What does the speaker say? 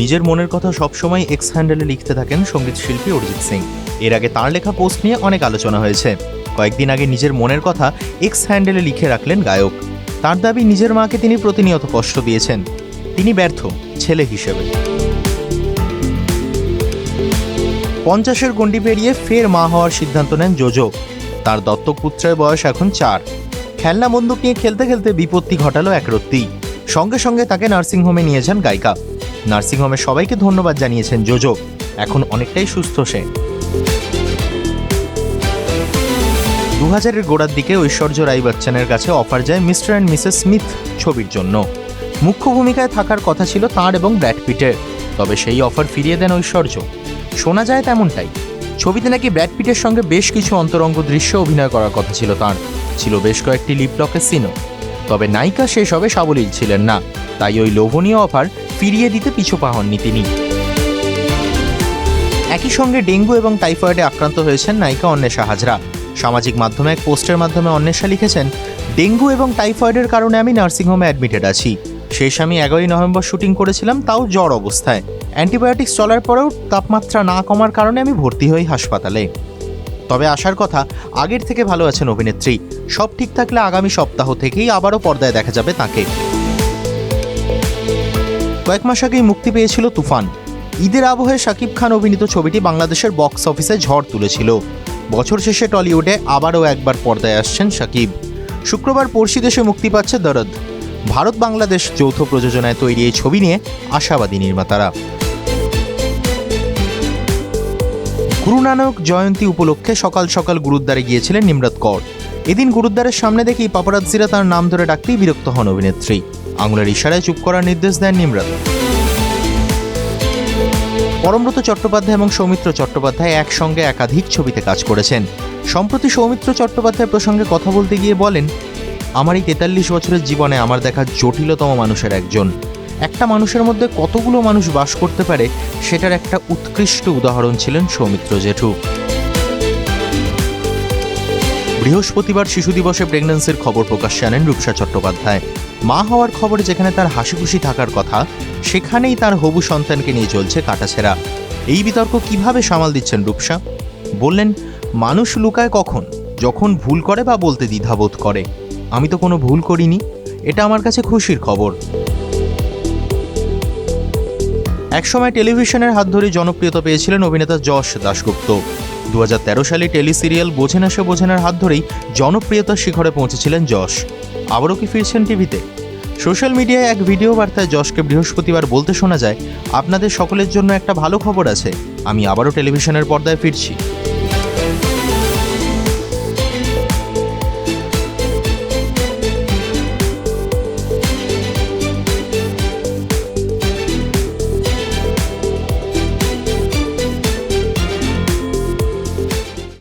নিজের মনের কথা সবসময় এক্স হ্যান্ডেলে লিখতে থাকেন সংগীত শিল্পী অরিজিৎ সিং। এর আগে তাঁর লেখা পোস্ট নিয়ে অনেক আলোচনা হয়েছে। কয়েকদিন আগে নিজের মনের কথা এক্স হ্যান্ডেলে লিখে রাখলেন গায়ক। তার দাবি, নিজের মাকে তিনি প্রতিনিয়ত কষ্ট দিয়েছেন। তিনি ব্যর্থ, ছেলে হিসেবে। পঞ্চাশের গণ্ডি পেরিয়ে ফের মা হওয়ার সিদ্ধান্ত নেন জোজো। তার দত্তক পুত্রের বয়স এখন চার। খেলনা বন্দুক নিয়ে খেলতে খেলতে বিপত্তি ঘটালো একরত্তি সঙ্গে সঙ্গে তাকে নার্সিংহোমে নিয়ে যান গায়িকা। নার্সিংহোমে সবাইকে ধন্যবাদ জানিয়েছেন জোজো। এখন অনেকটাই সুস্থ সে। দু হাজারের গোড়ার দিকে ঐশ্বর্য রাই বচ্চনের কাছে অফার যায় মিস্টার অ্যান্ড মিসেস স্মিথ ছবির জন্য। মুখ্য ভূমিকায় থাকার কথা ছিল তাঁর এবং ব্র্যাড পিটের, তবে সেই অফার ফিরিয়ে দেন ঐশ্বর্য। শোনা যায় তেমনটাই। ছবিতে নাকি ব্র্যাড পিটের সঙ্গে বেশ কিছু অন্তরঙ্গ দৃশ্য অভিনয় করার কথা ছিল তাঁর। ছিল বেশ কয়েকটি লিপলকের সিনও। তবে নায়িকা সেসবে সাবলীল ছিলেন না। তাই ওই লোভনীয় অফার ফিরিয়ে দিতে পিছু পা হননি তিনি। একই সঙ্গে ডেঙ্গু এবং টাইফয়েডে আক্রান্ত হয়েছেন নায়িকা অন্বেষা হাজরা। সামাজিক মাধ্যমে এক পোস্টের মাধ্যমে অন্বেষা লিখেছেন, ডেঙ্গু এবং টাইফয়েডের কারণে আমি নার্সিংহোমে অ্যাডমিটেড আছি। শেষ আমি এগারোই নভেম্বর শুটিং করেছিলাম, তাও জ্বর অবস্থায়। অ্যান্টিবায়োটিক্স চলার পরেও তাপমাত্রা না কমার কারণে আমি ভর্তি হই হাসপাতালে। তবে আসার কথা, আগের থেকে ভালো আছেন অভিনেত্রী। সব ঠিক থাকলে আগামী সপ্তাহ থেকেই আবারও পর্দায় দেখা যাবে তাকে। কয়েক মাস আগেই মুক্তি পেয়েছিল তুফান। ঈদের আবহে শাকিব খান অভিনীত ছবিটি বাংলাদেশের বক্স অফিসে ঝড় তুলেছিল। বছর শেষে টলিউডে আবারও একবার পর্দায় আসছেন শাকিব। শুক্রবার পড়শি দেশে মুক্তি পাচ্ছে দরদ। ভারত বাংলাদেশ যৌথ প্রযোজনায় তৈরি এই ছবি নিয়ে আশাবাদী নির্মাতারা। গুরু নানক জয়ন্তী উপলক্ষে সকাল সকাল গুরুদ্বারে গিয়েছিলেন নিমরত কর। এদিন গুরুদ্বারের সামনে দেখেই পাপারাজ্জিরা তার নাম ধরে ডাকতেই বিরক্ত হন অভিনেত্রী। আঙুলের ইশারায় চুপ করার নির্দেশ দেন নিমরাত। পরমব্রত চট্টোপাধ্যায় এবং সৌমিত্র চট্টোপাধ্যায় একসঙ্গে একাধিক ছবিতে কাজ করেছেন। সম্প্রতি সৌমিত্র চট্টোপাধ্যায় প্রসঙ্গে কথা বলতে গিয়ে বলেন, আমার এই তেতাল্লিশ বছরের জীবনে আমার দেখা জটিলতম মানুষের একজন। একটা মানুষের মধ্যে কতগুলো মানুষ বাস করতে পারে, সেটার একটা উৎকৃষ্ট উদাহরণ ছিলেন সৌমিত্র জেঠু। বৃহস্পতিবার শিশু দিবসে প্রেগন্যান্সির খবর প্রকাশ্যে আনেন রূপসা চট্টোপাধ্যায়। মা হওয়ার খবরে যেখানে তার হাসি খুশি থাকার কথা, সেখানেই তার হবু সন্তানকে নিয়ে চলছে কাটাছেড়া। এই বিতর্ক কীভাবে সামাল দিচ্ছেন রূপসা? বললেন, মানুষ লুকায় কখন? যখন ভুল করে বা বলতে দ্বিধাবোধ করে। আমি তো কোনো ভুল করিনি। এটা আমার কাছে খুশির খবর। একসময় টেলিভিশনের হাত ধরে জনপ্রিয়তা পেয়েছিলেন অভিনেতা যশ দাশগুপ্ত। দু হাজার তেরো সালে টেলি সিরিয়াল বোঝে না সে বোঝেনার হাত ধরেই জনপ্রিয়তার শিখরে পৌঁছেছিলেন যশ। আবারও কি ফিরছেন টিভিতে? সোশ্যাল মিডিয়ায় এক ভিডিও বার্তায় যশকে বৃহস্পতিবার বলতে শোনা যায়, আপনাদের সকলের জন্য একটা ভালো খবর আছে। আমি আবারও টেলিভিশনের পর্দায় ফিরছি।